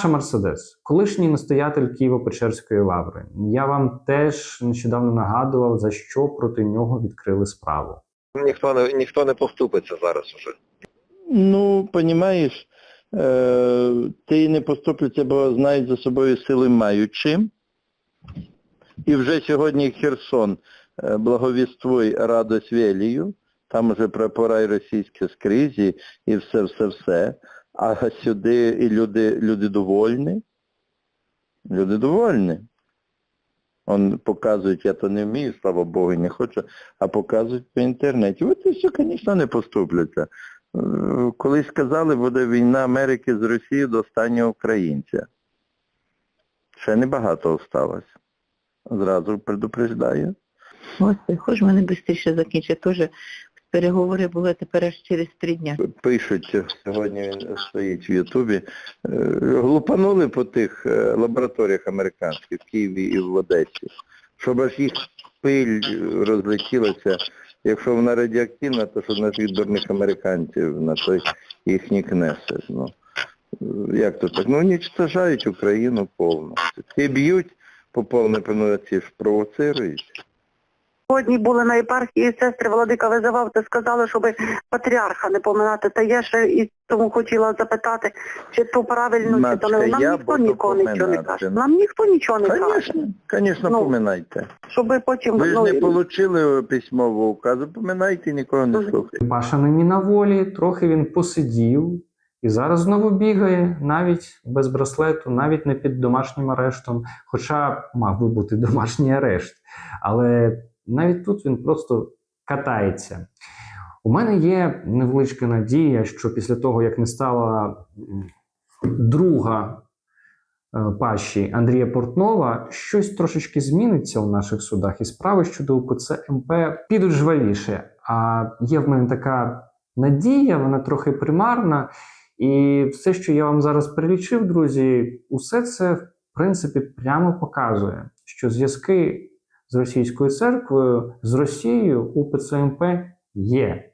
Паша Мерседес, колишній настоятель Києво-Печерської лаври. Я вам теж нещодавно нагадував, за що проти нього відкрили справу. Ніхто не ніхто не поступиться зараз уже. Ну, понімаєш, е, ти не поступиться, бо знають за собою сили маючи. І вже сьогодні Херсон е, благовіствуй радость велію, там вже прапора і російські скрізі і все-все-все. А сюди і люди, люди довольні. Люди довольні. Он показують, я то не вмію, слава Богу, не хочу, а показують по інтернеті. От і все, звісно, не поступляться. Е, Колись сказали, буде війна Америки з Росією до останнього українця. Ще небагато осталось. Зразу предупреждаю. Господи, хоч мене швидше закінчить. Теж переговори були тепер аж через три дня. Пишуть, сьогодні він стоїть в Ютубі, е, глупанули по тих е, лабораторіях американських в Києві і в Одесі, щоб аж їх пиль розлетілася. Якщо вона радіоактивна, то що нас від дурних американців на той їх не кнесе. Ну, е, як то так? Ну, уничтожають Україну повністю. І б'ють по повній пануці провоцирують. Сьогодні були на єпархії сестри Владика визивав, та сказали, щоб патріарха не поминати. Та я ще і тому хотіла запитати, чи то правильно, чи то не. Нам я ніхто нікого нічого не каже. Нам ніхто нічого не каже. Звісно, звісно, Ну, поминайте. Щоб потім Ви ж ну, не отримали письмового указу, поминайте, нікого не слухайте. Паша нині на волі, трохи він посидів і зараз знову бігає, навіть без браслету, навіть не під домашнім арештом, хоча мав би бути домашній арешт. Але навіть тут він просто катається. У мене є невеличка надія, що після того, як не стала друга е, Паші Андрія Портнова, щось трошечки зміниться у наших судах, і справи щодо УПЦ МП підуть жвавіше. А є в мене така надія, вона трохи примарна. І все, що я вам зараз перелічив, друзі, усе це в принципі прямо показує, що зв'язки з російською церквою, з Росією у ПЦМП є.